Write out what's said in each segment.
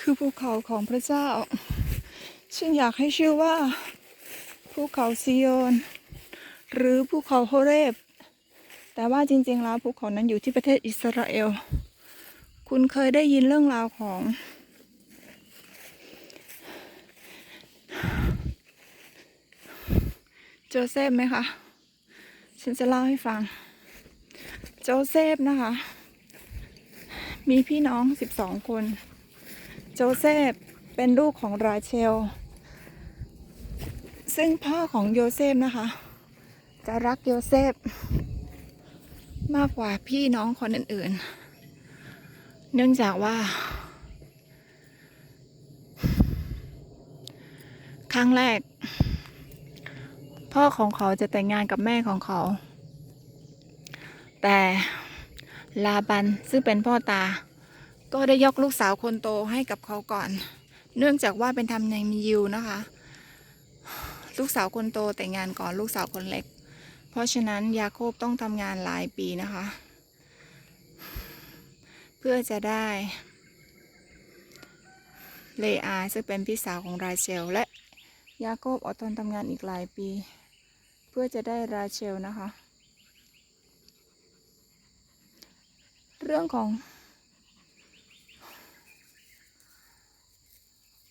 คือภูเขาของพระเจ้า ฉันอยากให้ชื่อว่า ภูเขาซิโยนหรือภูเขาโฮเรบ แต่ว่าจริงๆแล้วภูเขานั้นอยู่ที่ประเทศอิสราเอล คุณเคยได้ยินเรื่องราวของ โจเซฟไหมคะ ฉันจะเล่าให้ฟัง โจเซฟนะคะ มีพี่น้องสิบสองคน โจเซฟเป็นลูกของราเชล ซึ่งพ่อของโยเซฟนะคะ จะรักโยเซฟ มากกว่าพี่น้องคนอื่นๆ เนื่องจากว่า ครั้งแรก พ่อของเขาจะแต่งงานกับแม่ของเขา แต่ลาบันซึ่งเป็นพ่อตา ก็ได้ยกลูกสาวคนโตให้กับเขาก่อน เนื่องจากว่าเป็นทำในมียิวนะคะ ลูกสาวคนโตแต่งงานก่อนลูกสาวคนเล็ก เพราะฉะนั้นยาโคบต้องทำงานหลายปีนะคะ เพื่อจะได้เลอาซึ่งเป็นพี่สาวของราเชล และยาโคบอดทนทำงานอีกหลายปี เพื่อจะได้ราเชลนะคะ เรื่องของ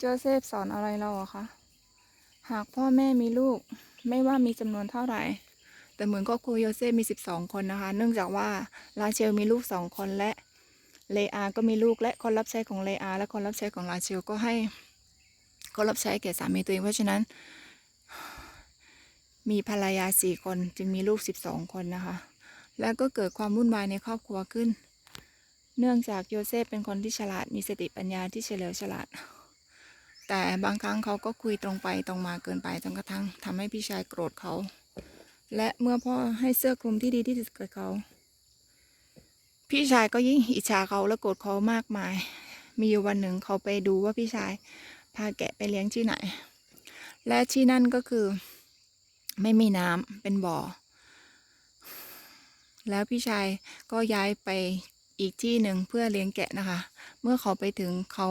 โจเซฟสอนอะไรเราอะคะ หากพ่อแม่มีลูก ไม่ว่ามีจำนวนเท่าไหร่ แต่เหมือนครอบครัวโยเซฟมี 12 คนนะคะ เนื่องจากว่าราเชลมีลูกสองคนและเลอาก็มีลูกและคนรับใช้ของเลอาและคนรับใช้ของราเชลก็ให้คนรับใช้แก่สามีตัวเองเพราะฉะนั้น มีภรรยาสี่คนจึงมีลูก 12 คนนะคะ แล้วก็เกิดความวุ่นวายในครอบครัวขึ้น เนื่องจากโยเซฟเป็นคนที่ฉลาดมีสติปัญญาที่เฉลียวฉลาด แต่บางครั้งเขาก็คุยตรงไปตรงมาเกินไปจนกระทั่งทำให้พี่ชายโกรธเขา และเมื่อพ่อให้เสื้อคลุมที่ดีที่สุดกับเขา พี่ชายก็ยิ่งอิจฉาเขาและโกรธเขามากมาย มีอยู่วันหนึ่งเขาไปดูว่าพี่ชายพาแกะไปเลี้ยงที่ไหน และที่นั่นก็คือ ไม่มีน้ำเป็นบ่อ แล้วพี่ชายก็ย้ายไปอีกที่หนึ่งเพื่อเลี้ยงแกะนะคะ เมื่อเขาไปถึงเขา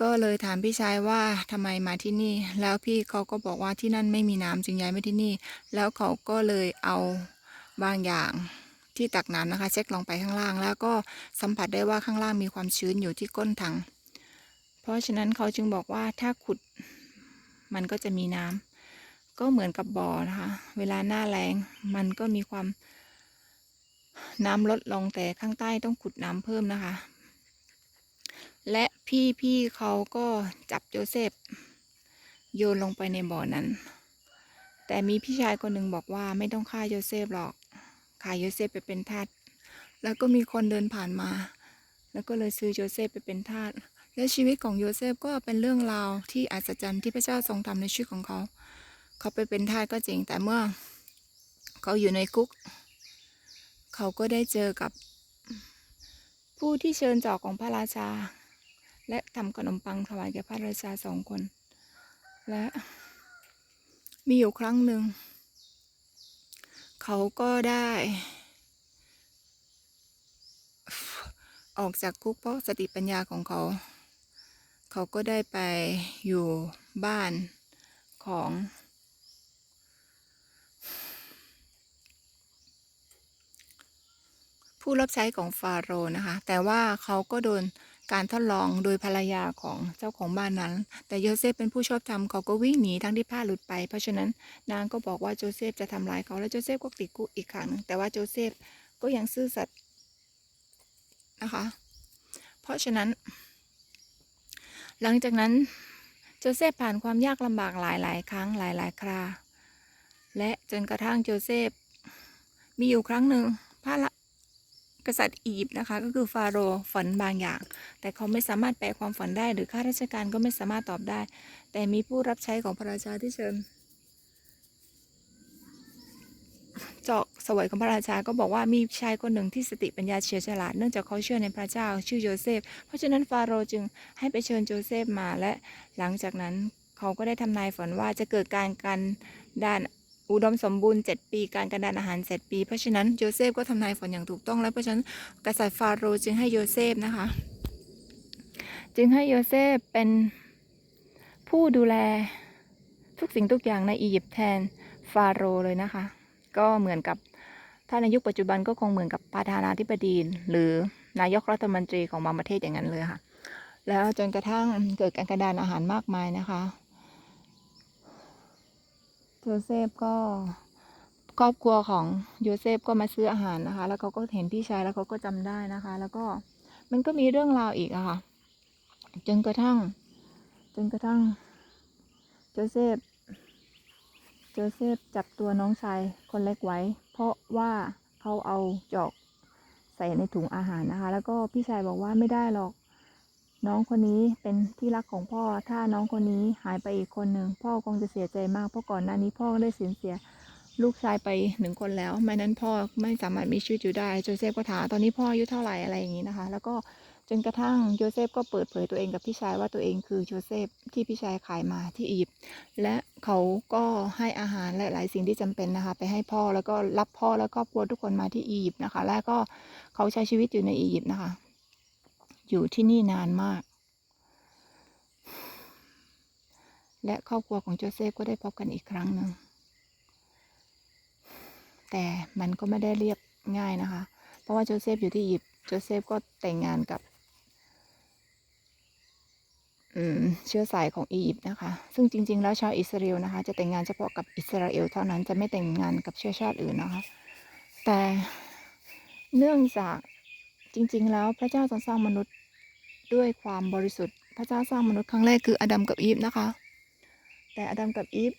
ก็เลยถามพี่ชายว่าทำไมมาที่นี่ แล้วพี่เขาก็บอกว่าที่นั่นไม่มีน้ำจึงย้ายมาที่นี่ แล้วเขาก็เลยเอาบางอย่างที่ตักน้ำนะคะ เช็คลงไปข้างล่าง แล้วก็สัมผัสได้ว่าข้างล่างมีความชื้นอยู่ที่ก้นถัง เพราะฉะนั้นเขาจึงบอกว่าถ้าขุดมันก็จะมีน้ำก็เหมือนกับบ่อนะคะ เวลาหน้าแรงมันก็มีความน้ำลดลงแต่ข้างใต้ต้องขุดน้ำเพิ่มนะคะ และพี่พี่เขาก็จับโยเซฟโยนลงไปในบ่อนั้น แต่มีพี่ชายคนหนึ่งบอกว่าไม่ต้องฆ่าโยเซฟหรอกขายโยเซฟไปเป็นทาสแล้วก็มีคนเดินผ่านมา แล้วก็เลยซื้อโยเซฟไปเป็นทาสและชีวิตของโยเซฟก็เป็นเรื่องราวที่อัศจรรย์ที่พระเจ้าทรงทำในชีวิตของเขา เขาไปเป็นทาสก็จริง แต่เมื่อเขาอยู่ในคุก เขาก็ได้เจอกับผู้ที่เชิญจาะของพระราชา และทำขนมปังถวายแก่พระราชาสองคน และมีอยู่ครั้งหนึ่ง เขาก็ได้ ออกจากคุกเพราะสติปัญญาของเขา เขาก็ได้ไปอยู่บ้านของผู้รับใช้ของฟาโรห์นะคะ แต่ว่าเขาก็โดน การทดลองโดยภรรยาของเจ้าของบ้านนั้น แต่โยเซฟเป็นผู้ชอบธรรมเขาก็วิ่งหนีทั้งที่ผ้าหลุดไป เพราะฉะนั้นนางก็บอกว่าโจเซฟจะทำร้ายเขาและโจเซฟก็ติดคุกอีกครั้งหนึงแต่ว่าโจเซฟก็ยังซื่อสัตย์นะคะ เพราะฉะนั้น หลังจากนั้นโจเซฟผ่านความยากลำบากหลายๆ ครั้งหลายๆ ครา และจนกระทั่งโจเซฟมีอยู่ครั้งหนึ่งพระละ กษัตริย์อียิปต์นะคะ ก็คือฟาโรห์ฝันบางอย่าง แต่เขาไม่สามารถแปลความฝันได้ หรือข้าราชการก็ไม่สามารถตอบได้ แต่มีผู้รับใช้ของพระราชาที่เชิญเจาะเสวยของพระราชาก็บอกว่ามีชายคนหนึ่งที่สติปัญญาเฉียบฉลาดเนื่องจากเขาเชื่อในพระเจ้าชื่อโยเซฟ เพราะฉะนั้นฟาโรห์จึงให้ไปเชิญโจเซฟมาและหลังจากนั้นเขาก็ได้ทำนายฝันว่าจะเกิดการกันดาน อุดมสมบูรณ์7 ปี การกันดานอาหาร 7 ปี เพราะฉะนั้นโยเซฟก็ทำนายฝนอย่างถูกต้อง และเพราะฉะนั้นกษัตริย์ฟาโรห์จึงให้โยเซฟนะคะ จึงให้โยเซฟเป็นผู้ดูแลทุกสิ่งทุกอย่างในอียิปต์แทนฟาโรห์เลยนะคะ ก็เหมือนกับถ้าในยุคปัจจุบันก็คงเหมือนกับประธานาธิบดีหรือนายกรัฐมนตรีของบางประเทศอย่างนั้นเลยค่ะ แล้วจนกระทั่งเกิดการกระดานอาหารมากมายนะคะ โยเซฟก็ครอบครัวของโยเซฟก็มาซื้ออาหารนะคะ แล้วเขาก็เห็นพี่ชายแล้วเขาก็จำได้นะคะ แล้วก็มันก็มีเรื่องราวอีกอะค่ะ จนกระทั่ง จนกระทั่งโจเซฟโจเซฟจับตัวน้องชายคนเล็กไว้ เพราะว่าเขาเอาจอกใส่ในถุงอาหารนะคะ แล้วก็พี่ชายบอกว่าไม่ได้หรอก น้องคนนี้เป็นที่รักของพ่อ ถ้าน้องคนนี้หายไปอีกคนหนึ่งพ่อคงจะเสียใจมากเพราะก่อนหน้านี้พ่อก็ได้สูญเสียลูกชายไปหนึ่งคนแล้วไม่นั้นพ่อไม่สามารถมีชีวิตอยู่ได้โจเซฟก็ถามตอนนี้พ่ออายุเท่าไหร่อะไรอย่างนี้นะคะ แล้วก็จนกระทั่งโยเซฟก็เปิดเผยตัวเองกับพี่ชายว่าตัวเองคือโจเซฟที่พี่ชายขายมาที่อียิปต์และเขาก็ให้อาหารและหลายสิ่งที่จำเป็นนะคะ ไปให้พ่อแล้วก็รับพ่อและครอบครัวทุกคนมาที่อียิปต์นะคะ แล้วก็เขาใช้ชีวิตอยู่ในอียิปต์นะคะ อยู่ที่นี่นานมาก และครอบครัวของโจเซฟก็ได้พบกันอีกครั้งหนึ่ง แต่มันก็ไม่ได้เรียบง่ายนะคะ เพราะว่าโจเซฟอยู่ที่อียิปต์โจเซฟก็แต่งงานกับเชื้อสายของอียิปต์นะคะ ซึ่งจริง ๆ แล้วชาวอิสราเอลนะคะ จะแต่งงานเฉพาะกับอิสราเอลเท่านั้น จะไม่แต่งงานกับเชื้อชาติอื่นนะคะ แต่เนื่องจากจริง ๆ แล้วพระเจ้าทรงสร้างมนุษย์ ด้วยความบริสุทธิ์ พระเจ้าสร้างมนุษย์ครั้งแรกคืออดัมกับอีฟนะคะ แต่อดัมกับอีฟ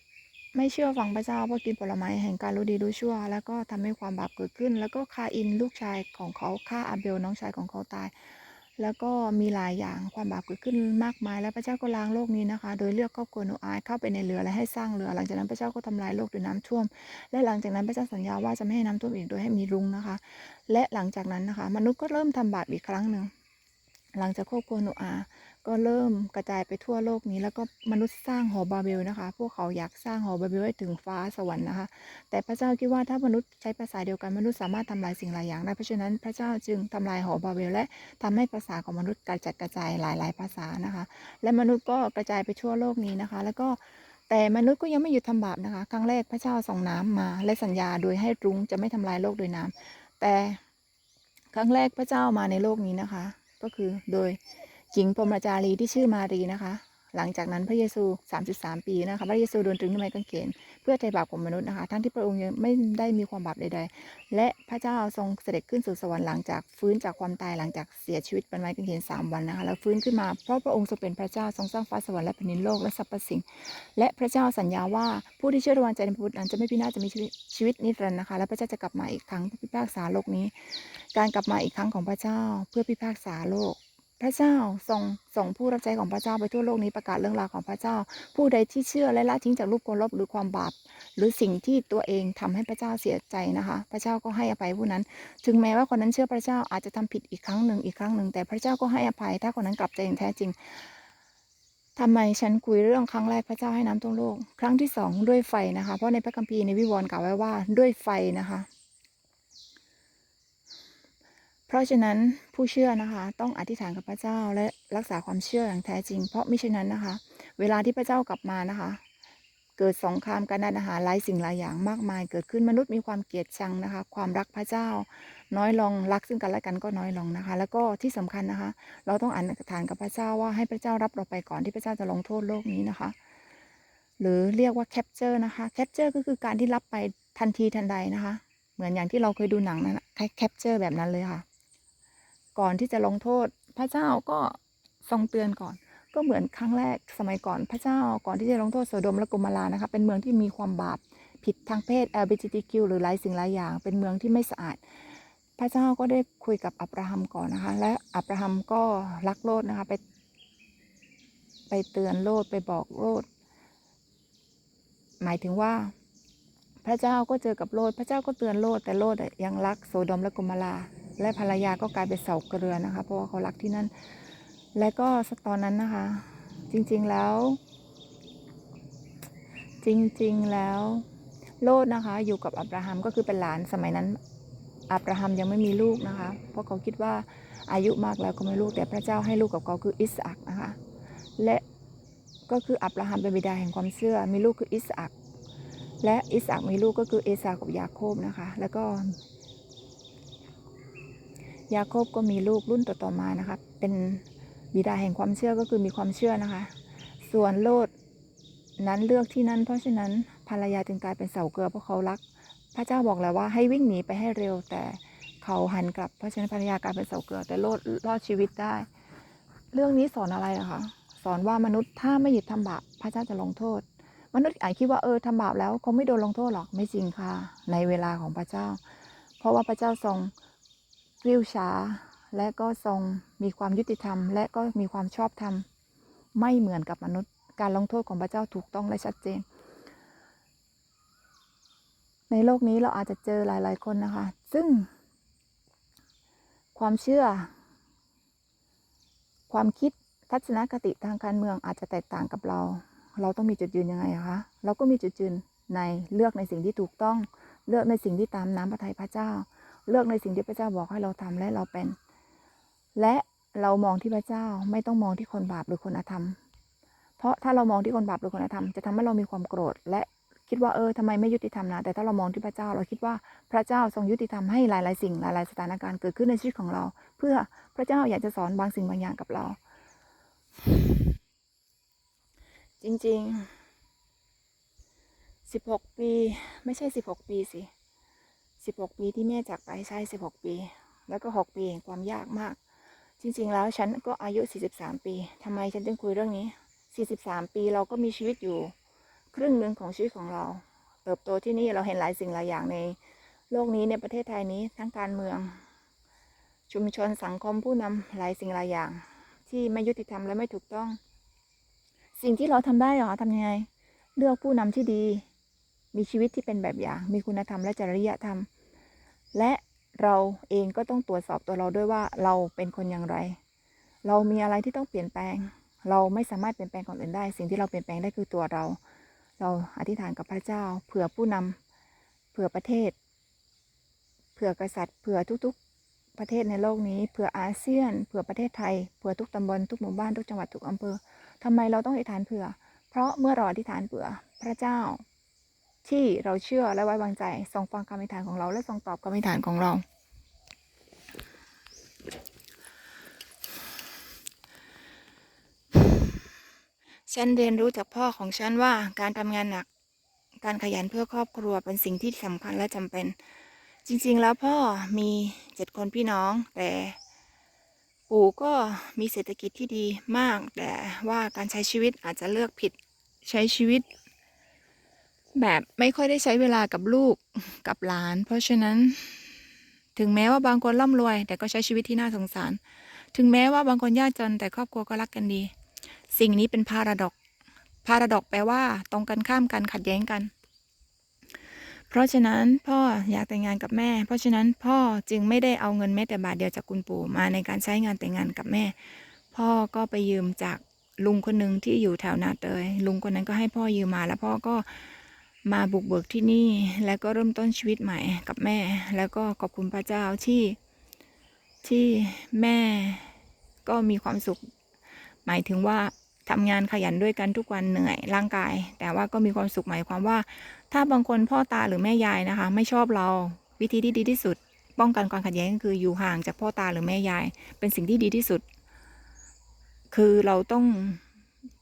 ไม่เชื่อฟังพระเจ้าเพราะกินผลไม้แห่งการรู้ดีรู้ชั่ว แล้วก็ทำให้ความบาปเกิดขึ้น แล้วก็คาอินลูกชายของเขาฆ่าอาเบลน้องชายของเขาตาย แล้วก็มีหลายอย่างความบาปเกิดขึ้นมากมาย แล้วพระเจ้าก็ล้างโลกนี้นะคะ โดยเลือกครอบครัวโนอาห์เข้าไปในเรือและให้สร้างเรือ หลังจากนั้นพระเจ้าก็ทำลายโลกด้วยน้ำท่วม และหลังจากนั้นพระเจ้าสัญญาว่าจะไม่ให้น้ำท่วมอีกโดยให้มีรุ้งนะคะ และหลังจากนั้นนะคะ มนุษย์ก็เริ่มทำบาปอีกครั้งหนึ่ง หลังจากครอบครัวโนอาก็เริ่มกระจายไปทั่วโลกนี้ แล้วก็มนุษย์สร้างหอบาเบลนะคะ พวกเขาอยากสร้างหอบาเบลให้ถึงฟ้าสวรรค์นะคะ แต่พระเจ้าคิดว่าถ้ามนุษย์ใช้ภาษาเดียวกันมนุษย์สามารถทำลายสิ่งหลายอย่างได้ เพราะฉะนั้นพระเจ้าจึงทำลายหอบาเบลและทำให้ภาษาของมนุษย์กระจัดกระจายหลาย ๆ ภาษานะคะ และมนุษย์ก็กระจายไปทั่วโลกนี้นะคะ แล้วก็แต่มนุษย์ก็ยังไม่หยุดทำบาปนะคะ ครั้งแรกพระเจ้าส่งน้ำมา และสัญญาโดยให้รุ้งจะไม่ทำลายโลกโดยน้ำแต่ครั้งแรกพระเจ้ามาในโลกนี้นะคะ ก็คือโดยหญิงพรมจารีที่ชื่อมารีนะคะ หลังจากนั้นพระเยซู 33 ปีนะคะ พระเยซูโดนตรึงที่ไม้กางเขนเพื่อไถ่บาปของมนุษย์นะคะ ทั้งที่พระองค์ยังไม่ได้มีความบาปใดๆ และพระเจ้าทรงเสด็จขึ้นสู่สวรรค์หลังจากฟื้นจากความตายหลังจากเสียชีวิตบนไม้กางเขน3วันนะคะ แล้วฟื้นขึ้นมา เพราะพระองค์ทรงเป็นพระเจ้าทรงสร้างฟ้าสวรรค์และแผ่นดินโลกและสรรพสิ่ง และพระเจ้าสัญญาว่าผู้ที่เชื่อวางใจในพระบุตรนั้นจะไม่พินาศจะมีชีวิตนิรันดร์นะคะ และพระเจ้าจะกลับมาอีกครั้งเพื่อพิพากษาโลกนี้ การกลับมาอีกครั้งของพระเจ้าเพื่อพิพากษาโลก พระเจ้าทรงส่งผู้รับใช้ของพระเจ้าไปทั่วโลกนี้ประกาศเรื่องราวของพระเจ้า ผู้ใดที่เชื่อและละทิ้งจากรูปคนลบหรือความบาป หรือสิ่งที่ตัวเองทำให้พระเจ้าเสียใจนะคะ พระเจ้าก็ให้อภัยผู้นั้น ถึงแม้ว่าคนนั้นเชื่อพระเจ้าอาจจะทำผิดอีกครั้งหนึ่งอีกครั้งหนึ่งแต่พระเจ้าก็ให้อภัย ถ้าคนนั้นกลับใจอย่างแท้จริงทำไมฉันคุยเรื่องครั้งแรกพระเจ้าให้น้ำท่วมโลก ครั้งที่สองด้วยไฟนะคะ เพราะในพระคัมภีร์ในวิวรณ์กล่าวไว้ว่าด้วยไฟนะคะ เพราะฉะนั้นผู้เชื่อนะคะ ต้องอธิษฐานกับพระเจ้าและรักษาความเชื่ออย่างแท้จริง เพราะมิฉะนั้นนะคะ เวลาที่พระเจ้ากลับมานะคะ เกิดสงครามการอาหารหลายสิ่งหลายอย่างมากมาย เกิดขึ้นมนุษย์มีความเกลียดชังนะคะ ความรักพระเจ้า น้อยลงรักซึ่งกันและกันก็น้อยลงนะคะ แล้วก็ที่สำคัญนะคะ เราต้องอธิษฐานกับพระเจ้าว่าให้พระเจ้ารับเราไปก่อนที่พระเจ้าจะลงโทษโลกนี้นะคะ หรือเรียกว่าแคปเจอร์นะคะแคปเจอร์ก็คือการที่รับไปทันทีทันใดนะคะ เหมือนอย่างที่เราเคยดูหนังนั้นแคปเจอร์แบบนั้นเลยค่ะ ก่อนที่จะลงโทษ พระเจ้าก็ทรงเตือนก่อน ก็เหมือนครั้งแรกสมัยก่อนพระเจ้าก่อนที่จะลงโทษโสดมและกโมารานะคะเป็นเมืองที่มีความบาปผิดทางเพศ LGBTQ หรือหลายสิ่งหลายอย่าง เป็นเมืองที่ไม่สะอาด พระเจ้าก็ได้คุยกับอับราฮัมก่อนนะคะ และอับราฮัมก็รักโลดนะคะไป ไปเตือนโลดไปบอกโลดหมายถึงว่าพระเจ้าก็เจอกับโลด พระเจ้าก็เตือนโลดแต่โลดยังรักโสดมและกโมารา และภรรยาก็กลายเป็นเสาเกลือนะคะ เพราะว่าเขารักที่นั่น และก็ตอนนั้นนะคะ จริงๆแล้ว จริงๆแล้วโลดนะคะ อยู่กับอับราฮัมก็คือเป็นหลานสมัยนั้นอับราฮัมยังไม่มีลูกนะคะ เพราะเขาคิดว่าอายุมากแล้วก็ไม่ลูกแต่พระเจ้าให้ลูกกับเขาคืออิสอักนะคะ และก็คืออับราฮัมเป็นบิดาแห่งความเชื่อ มีลูกคืออิสอักและอิสอักมีลูกก็คือเอสาวกับยาโคบนะคะ แล้วก็ ยาโคบก็มีลูกรุ่นต่อๆมานะคะ เป็นบิดาแห่งความเชื่อก็คือมีความเชื่อนะคะ ส่วนโลดนั้นเลือกที่นั่นเพราะฉะนั้นภรรยาจึงกลายเป็นเสาเกลือเพราะเขารัก พระเจ้าบอกแล้วว่าให้วิ่งหนีไปให้เร็ว แต่เขาหันกลับ เพราะฉะนั้นภรรยากลายเป็นเสาเกลือแต่โลดรอดชีวิตได้ เรื่องนี้สอนอะไรนะคะ สอนว่ามนุษย์ถ้าไม่หยุดทำบาปพระเจ้าจะลงโทษ มนุษย์อาจคิดว่าเออทำบาปแล้วคงไม่โดนลงโทษหรอกไม่จริงค่ะ ในเวลาของพระเจ้า เพราะว่าพระเจ้าทรง ริ้วช้า และก็ทรงมีความยุติธรรม และก็มีความชอบธรรม ไม่เหมือนกับมนุษย์ การลงโทษของพระเจ้าถูกต้องและชัดเจน ในโลกนี้เราอาจจะเจอหลาย ๆ คนนะคะ ซึ่ง ความเชื่อ ความคิดทัศนคติทางการเมืองอาจจะแตกต่างกับเรา เราต้องมีจุดยืนยังไงคะ เราก็มีจุดยืนในเลือกในสิ่งที่ถูกต้อง เลือกในสิ่งที่ตามน้ำพระทัยพระเจ้า เลือกในสิ่งที่พระเจ้าบอกให้เราทำและเราเป็น และเรามองที่พระเจ้าไม่ต้องมองที่คนบาปหรือคนอธรรม เพราะถ้าเรามองที่คนบาปหรือคนอธรรม จะทำให้เรามีความโกรธ และคิดว่าเออทำไมไม่ยุติธรรมนะแต่ถ้าเรามองที่พระเจ้า เราคิดว่าพระเจ้าทรงยุติธรรมให้หลาย ๆ สิ่งหลาย ๆ สถานการณ์เกิดขึ้นในชีวิตของเรา เพื่อพระเจ้าอยากจะสอนบางสิ่งบางอย่างกับเรา จริงๆสิบหกปี ไม่ใช่สิบหกปีสิ สิบหกปีที่แม่จากไปใช่สิบหกปี แล้วก็หกปีแห่งความยากมาก จริง ๆ แล้วฉันก็อายุสี่สิบสามปีทำไมฉันจึงคุยเรื่องนี้สี่สิบสามปีเราก็มีชีวิตอยู่ ครึ่งหนึ่งของชีวิตของเรา เติบโตที่นี่เราเห็นหลายสิ่งหลายอย่างใน โลกนี้ในประเทศไทยนี้ทั้งการเมือง ชุมชนสังคมผู้นำหลายสิ่งหลายอย่าง ที่ไม่ยุติธรรมและไม่ถูกต้อง สิ่งที่เราทำได้หรอทำยังไง เลือกผู้นำที่ดี มีชีวิตที่เป็นแบบอย่าง มีคุณธรรมและจริยธรรม และเราเองก็ต้องตรวจสอบตัวเราด้วยว่าเราเป็นคนอย่างไร เรามีอะไรที่ต้องเปลี่ยนแปลง เราไม่สามารถเปลี่ยนแปลงคนอื่นได้ สิ่งที่เราเปลี่ยนแปลงได้คือตัวเรา เราอธิษฐานกับพระเจ้า เผื่อผู้นำเผื่อประเทศ เผื่อกษัตริย์ เผื่อทุกๆประเทศในโลกนี้ เผื่ออาเซียน เผื่อประเทศไทย เผื่อทุกตำบล ทุกหมู่บ้าน ทุกจังหวัด ทุกอำเภอทำไมเราต้องอธิษฐานเผื่อ เพราะเมื่อเราอธิษฐานเผื่อพระเจ้า ที่เราเชื่อและไว้วางใจทรงฟังคำอธิษฐานของเรา และทรงตอบคำอธิษฐานของเราฉันเรียนรู้จากพ่อของฉันว่าการทำงานหนัก การขยันเพื่อครอบครัวเป็นสิ่งที่สำคัญและจำเป็น จริงๆแล้วพ่อมีเจ็ดคนพี่น้อง แต่ปู่ก็มีเศรษฐกิจที่ดีมาก แต่ว่าการใช้ชีวิตอาจจะเลือกผิดใช้ชีวิต แบบไม่ค่อยได้ใช้เวลากับลูกกับหลาน เพราะฉะนั้น ถึงแม้ว่าบางคนร่ำรวย แต่ก็ใช้ชีวิตที่น่าสงสาร ถึงแม้ว่าบางคนยากจนแต่ครอบครัวก็รักกันดี สิ่งนี้เป็นพาราดอกพาราดอกแปลว่า ตรงกันข้ามกันขัดแย้งกัน เพราะฉะนั้นพ่ออยากแต่งงานกับแม่ เพราะฉะนั้นพ่อจึงไม่ได้เอาเงินแม้แต่บาทเดียวจากคุณปู่มาในการใช้งานแต่งงานกับแม่ พ่อก็ไปยืมจากลุงคนหนึ่งที่อยู่แถวนาเตยลุงคนนั้นก็ให้พ่อยืมมาแล้วพ่อก็ มาบุกเบิกที่นี่ แล้วก็เริ่มต้นชีวิตใหม่กับแม่ แล้วก็ขอบคุณพระเจ้าที่ที่แม่ก็มีความสุข หมายถึงว่าทำงานขยันด้วยกันทุกวันเหนื่อยร่างกาย แต่ว่าก็มีความสุขหมายความว่า ถ้าบางคนพ่อตาหรือแม่ยายนะคะ ไม่ชอบเราวิธีที่ดีที่สุด ป้องกันความขัดแย้งก็คืออยู่ห่างจากพ่อตาหรือแม่ยาย เป็นสิ่งที่ดีที่สุด คือเราต้อง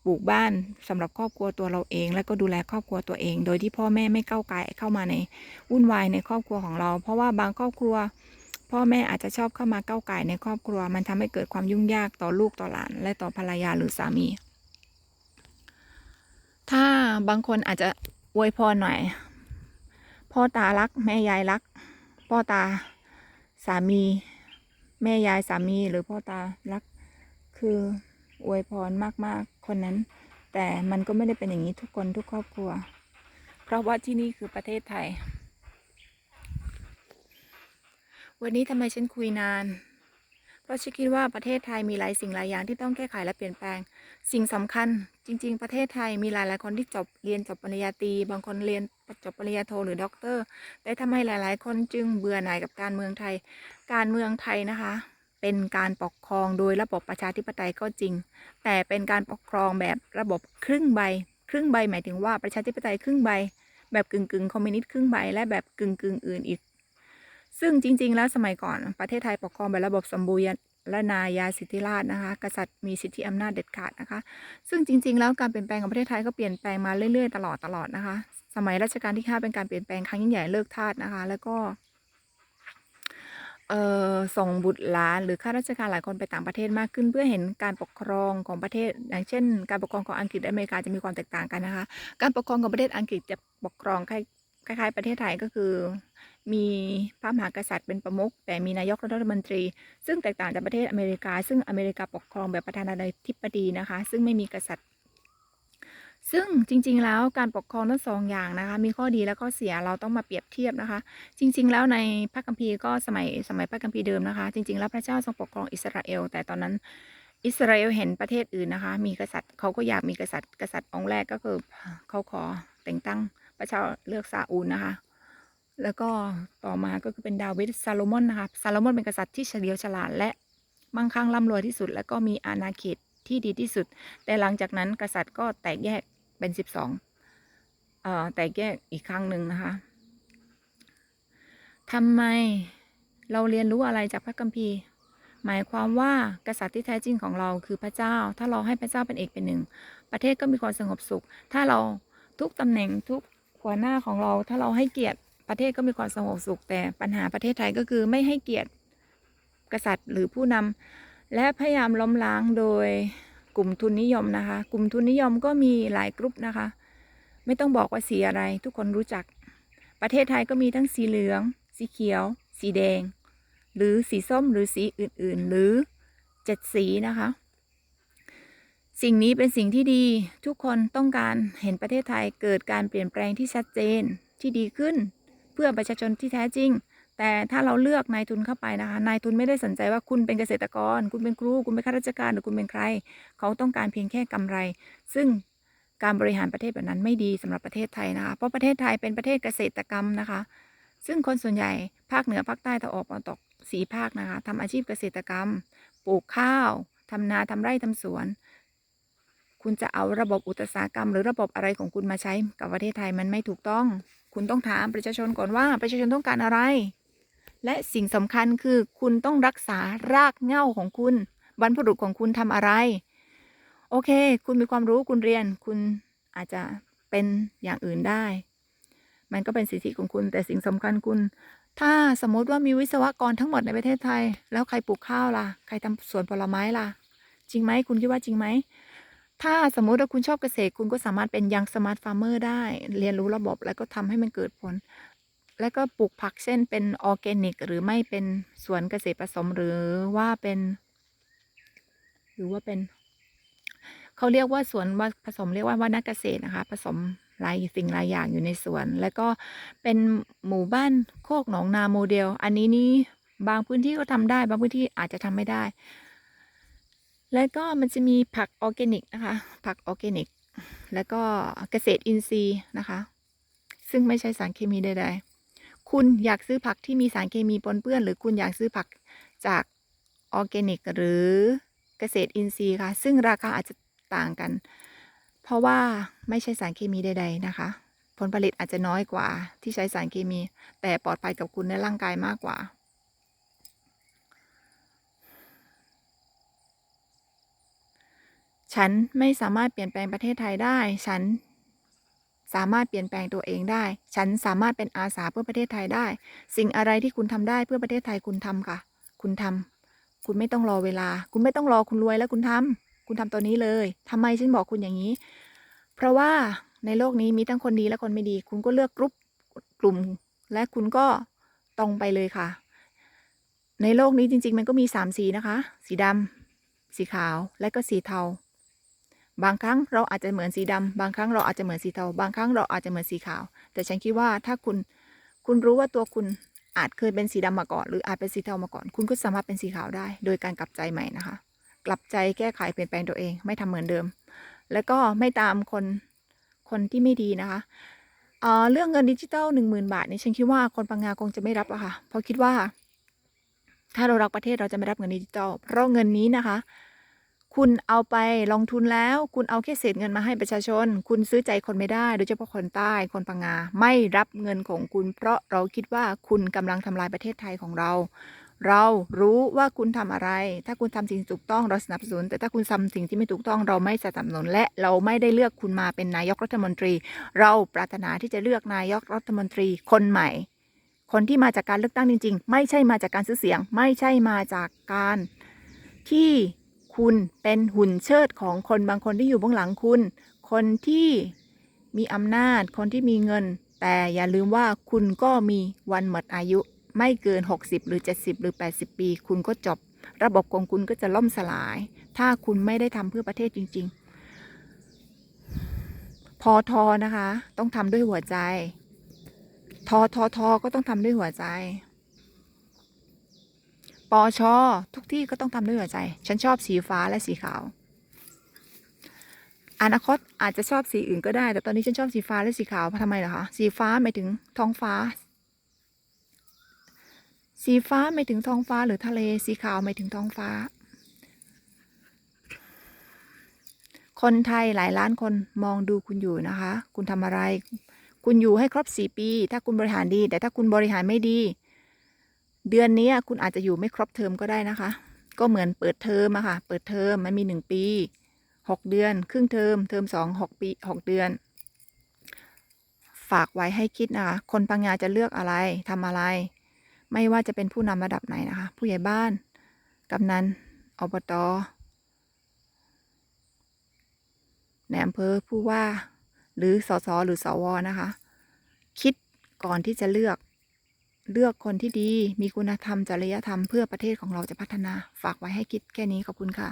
ปลูกบ้านสำหรับครอบครัวตัวเราเอง แล้วก็ดูแลครอบครัวตัวเอง โดยที่พ่อแม่ไม่ก้าวไก่เข้ามาในวุ่นวายในครอบครัวของเรา เพราะว่าบางครอบครัว พ่อแม่อาจจะชอบเข้ามาก้าวไก่ในครอบครัว มันทำให้เกิดความยุ่งยากต่อลูกต่อหลาน และต่อภรรยาหรือสามี ถ้าบางคนอาจจะอวยพรหน่อย พ่อตารัก แม่ยายรัก พ่อตาสามี แม่ยายสามีหรือพ่อตารักคือ อวยพรมากๆคนนั้น แต่มันก็ไม่ได้เป็นอย่างนี้ทุกคนทุกครอบครัว เพราะว่าที่นี่คือประเทศไทย วันนี้ทำไมฉันคุยนาน เพราะฉันคิดว่าประเทศไทยมีหลายสิ่งหลายอย่างที่ต้องแก้ไขและเปลี่ยนแปลง สิ่งสำคัญ จริง ๆ ประเทศไทยมีหลายๆคนที่จบเรียนจบปริญญาตรีบางคนเรียนจบปริญญาโทหรือด็อกเตอร์แต่ทำไมหลาย ๆ คนจึงเบื่อหน่ายกับการเมืองไทย การเมืองไทยนะคะ เป็นการปกครองโดยระบบประชาธิปไตยก็จริง แต่เป็นการปกครองแบบระบบครึ่งใบ ครึ่งใบหมายถึงว่าประชาธิปไตยครึ่งใบ แบบกึ่งกึ่งคอมมิวนิสต์ครึ่งใบและแบบกึ่งกึ่งอื่นอีก ซึ่งจริง ๆ แล้วสมัยก่อนประเทศไทยปกครองแบบระบบสมบูรณาญาสิทธิราชนะคะ กษัตริย์มีสิทธิอำนาจเด็ดขาดนะคะ ซึ่งจริง ๆ แล้วการเปลี่ยนแปลงของประเทศไทยก็เปลี่ยนแปลงมาเรื่อยๆ ตลอดตลอดนะคะ สมัยรัชกาลที่ 5 เป็นการเปลี่ยนแปลงครั้งยิ่งใหญ่เลิกทาสนะคะ แล้วก็ เอ่อส่งบุตรหลานหรือข้าราชการหลายคนไปต่างประเทศมากขึ้น เพื่อเห็นการปกครองของประเทศ อย่างเช่น การปกครองของอังกฤษและอเมริกาจะมีความแตกต่างกันนะคะ การปกครองของประเทศอังกฤษจะปกครองคล้ายคล้ายๆประเทศไทยก็คือ มีพระมหากษัตริย์เป็นประมุขแต่มีนายกรัฐมนตรี ซึ่งแตกต่างจากประเทศอเมริกา ซึ่งอเมริกาปกครองแบบประธานาธิบดีนะคะ ซึ่งไม่มีกษัตริย์ ซึ่งจริงๆแล้วการปกครองทั้งสองอย่างนะคะ มีข้อดีและข้อเสียเราต้องมาเปรียบเทียบนะคะ จริง ๆ แล้วในพระคัมภีร์ก็สมัยสมัยพระคัมภีร์เดิมนะคะ จริง ๆ แล้วพระเจ้าทรงปกครองอิสราเอล แต่ตอนนั้นอิสราเอลเห็นประเทศอื่นนะคะ มีกษัตริย์เขาก็อยากมีกษัตริย์ กษัตริย์องค์แรกก็คือเขาขอแต่งตั้งพระเจ้าเลือกซาอูลนะคะ แล้วก็ต่อมาก็คือเป็นดาวิดซาโลมอนนะคะซาโลมอนเป็นกษัตริย์ที่เฉลียวฉลาดและมั่งคั่งร่ำรวยที่สุด แล้วก็มีอาณาเขตที่ดีที่สุด แต่หลังจากนั้นกษัตริย์ก็แตกแยก เป็นสิบสองเอ่อแตกแยกอีกครั้งหนึ่งนะคะทำไมเราเรียนรู้อะไรจากพระคัมภีร์ หมายความว่ากษัตริย์ที่แท้จริงของเราคือพระเจ้า ถ้าเราให้พระเจ้าเป็นเอกเป็นหนึ่ง ประเทศก็มีความสงบสุข ถ้าเราทุกตำแหน่งทุกหัวหน้าของเรา ถ้าเราให้เกียรติประเทศก็มีความสงบสุข แต่ปัญหาประเทศไทยก็คือไม่ให้เกียรติกษัตริย์หรือผู้นำและพยายามล้มล้างโดย กลุ่มทุนนิยมนะคะ กลุ่มทุนนิยมก็มีหลายกลุ่มนะคะ ไม่ต้องบอกว่าสีอะไร ทุกคนรู้จัก ประเทศไทยก็มีทั้งสีเหลือง สีเขียว สีแดง หรือสีส้มหรือสีอื่นๆ หรือเจ็ดสีนะคะ สิ่งนี้เป็นสิ่งที่ดีทุกคนต้องการเห็นประเทศไทยเกิดการเปลี่ยนแปลงที่ชัดเจนที่ดีขึ้น เพื่อประชาชนที่แท้จริง แต่ถ้าเราเลือกนายทุนเข้าไปนะคะ นายทุนไม่ได้สนใจว่าคุณเป็นเกษตรกร คุณเป็นครู คุณเป็นข้าราชการ หรือคุณเป็นใคร เขาต้องการเพียงแค่กำไร ซึ่งการบริหารประเทศแบบนั้นไม่ดีสำหรับประเทศไทยนะคะ เพราะประเทศไทยเป็นประเทศเกษตรกรรมนะคะ ซึ่งคนส่วนใหญ่ภาคเหนือภาคใต้ตะออกตะตกสีภาคนะคะทำอาชีพเกษตรกรรม ปลูกข้าวทำนาทำไร่ทำสวน คุณจะเอาระบบอุตสาหกรรม หรือระบบอะไรของคุณมาใช้กับประเทศไทยมันไม่ถูกต้อง คุณต้องถามประชาชนก่อนว่าประชาชนต้องการอะไร และสิ่งสำคัญคือคุณต้องรักษารากเหง้าของคุณบรรพบุรุษของคุณทำอะไร โอเค คุณมีความรู้คุณเรียน คุณอาจจะเป็นอย่างอื่นได้ มันก็เป็นสิทธิของคุณ แต่สิ่งสำคัญคุณ ถ้าสมมติว่ามีวิศวกรทั้งหมดในประเทศไทย แล้วใครปลูกข้าวล่ะ ใครทำสวนผลไม้ล่ะ จริงไหมคุณคิดว่าจริงไหมถ้าสมมุติว่าคุณชอบเกษตรคุณก็สามารถเป็นยังสมาร์ทฟาร์มเมอร์ได้ เรียนรู้ระบบแล้วก็ทำให้มันเกิดผล แล้วก็ปลูกผักเช่นเป็นออร์แกนิก หรือไม่เป็นสวนเกษตรผสมหรือว่าเป็น หรือว่าเป็นเขาเรียกว่าสวนว่าผสมเรียกว่าว่านักเกษตรนะคะ ผสมหลายสิ่งหลายอย่างอยู่ในสวน แล้วก็เป็นหมู่บ้านโคกหนองนาโมเดล อันนี้นี่บางพื้นที่ก็ทำได้บางพื้นที่อาจจะทำไม่ได้ แล้วก็มันจะมีผักออร์แกนิกนะคะ ผักออร์แกนิก แล้วก็เกษตรอินทรีย์นะคะ ซึ่งไม่ใช่สารเคมีใดๆ คุณอยากซื้อผักที่มีสารเคมีปนเปื้อน หรือคุณอยากซื้อผักจากออร์แกนิก หรือเกษตรอินทรีย์ค่ะ ซึ่งราคาอาจจะต่างกัน เพราะว่าไม่ใช่สารเคมีใด ๆ นะคะ ผลผลิตอาจจะน้อยกว่าที่ใช้สารเคมี แต่ปลอดภัยกับคุณในร่างกายมากกว่าฉันไม่สามารถเปลี่ยนแปลงประเทศไทยได้ ฉัน สามารถเปลี่ยนแปลงตัวเองได้ ฉันสามารถเป็นอาสาเพื่อประเทศไทยได้ สิ่งอะไรที่คุณทำได้เพื่อประเทศไทยคุณทำค่ะ คุณทำคุณไม่ต้องรอเวลา คุณไม่ต้องรอคุณรวยแล้วคุณทำคุณทำตัวนี้เลยทำไมฉันบอกคุณอย่างนี้ เพราะว่าในโลกนี้มีทั้งคนดีและคนไม่ดี คุณก็เลือกกรุ๊ปกลุ่ม และคุณก็ตรงไปเลยค่ะ ในโลกนี้จริง ๆ มันก็มีสามสีนะคะ สีดำสีขาวและก็สีเทา บางครั้งเราอาจจะเหมือนสีดำบางครั้งเราอาจจะเหมือนสีเทา บางครั้งเราอาจจะเหมือนสีขาว แต่ฉันคิดว่าถ้าคุณคุณรู้ว่าตัวคุณอาจเคยเป็นสีดำมาก่อน หรืออาจเป็นสีเทามาก่อน คุณก็สามารถเป็นสีขาวได้ โดยการกลับใจใหม่นะคะ กลับใจแก้ไขเปลี่ยนแปลงตัวเอง ไม่ทำเหมือนเดิม แล้วก็ไม่ตามคนคนที่ไม่ดีนะคะเออเรื่องเงินดิจิตอลหนึ่งหมื่นบาทนี่ฉันคิดว่าคนปังงาคงจะไม่รับอะค่ะ เพราะคิดว่า ถ้าเรารักประเทศเราจะไม่รับเงินดิจิตอลเพราะเงินนี้นะคะ คุณเอาไปลงทุนแล้ว คุณเอาแค่เศษเงินมาให้ประชาชน คุณซื้อใจคนไม่ได้ โดยเฉพาะคนใต้คนปังงา ไม่รับเงินของคุณ เพราะเราคิดว่าคุณกำลังทำลายประเทศไทยของเรา เรารู้ว่าคุณทำอะไร ถ้าคุณทำสิ่งที่ถูกต้องเราสนับสนุน แต่ถ้าคุณทำสิ่งที่ไม่ถูกต้องเราไม่สนับสนุนและเราไม่ได้เลือกคุณมาเป็นนายกรัฐมนตรี เราปรารถนาที่จะเลือกนายกรัฐมนตรีคนใหม่ คนที่มาจากการเลือกตั้งจริง ๆ ไม่ใช่มาจากการซื้อเสียง ไม่ใช่มาจากการที่ คุณเป็นหุ่นเชิดของคนบางคนที่อยู่เบื้องหลังคุณ คนที่มีอำนาจ คนที่มีเงิน แต่อย่าลืมว่าคุณก็มีวันหมดอายุ ไม่เกิน 60 หรือ 70 หรือ 80 ปี คุณก็จบ ระบบของคุณก็จะล่มสลาย ถ้าคุณไม่ได้ทำเพื่อประเทศจริง ๆ พอทอนะคะ ต้องทำด้วยหัวใจ ทอทอทอก็ต้องทำด้วยหัวใจ ปอชอทุกที่ก็ต้องทำด้วยหัวใจ ฉันชอบสีฟ้าและสีขาว อนาคตอาจจะชอบสีอื่นก็ได้ แต่ตอนนี้ฉันชอบสีฟ้าและสีขาวเพราะทำไมเหรอคะสีฟ้าหมายถึงท้องฟ้า สีฟ้าหมายถึงท้องฟ้าหรือทะเล สีขาวหมายถึงท้องฟ้า คนไทยหลายล้านคนมองดูคุณอยู่นะคะ คุณทำอะไร คุณอยู่ให้ครบสี่ปี ถ้าคุณบริหารดี แต่ถ้าคุณบริหารไม่ดี เดือนนี้คุณอาจจะอยู่ไม่ครบเทอมก็ได้นะคะ ก็เหมือนเปิดเทอมอะค่ะ เปิดเทอมมันมีหนึ่งปีหกเดือน ครึ่งเทอม เทอมสองหกปีหกเดือน ฝากไว้ให้คิดนะคะ คนปังงาจะเลือกอะไรทำอะไร ไม่ว่าจะเป็นผู้นำระดับไหนนะคะ ผู้ใหญ่บ้าน กำนัน อบตในอำเภอผู้ว่า หรือสสหรือสวนะคะ คิดก่อนที่จะเลือก เลือกคนที่ดี มีคุณธรรม จริยธรรมเพื่อประเทศของเราจะพัฒนา ฝากไว้ให้คิดแค่นี้ขอบคุณค่ะ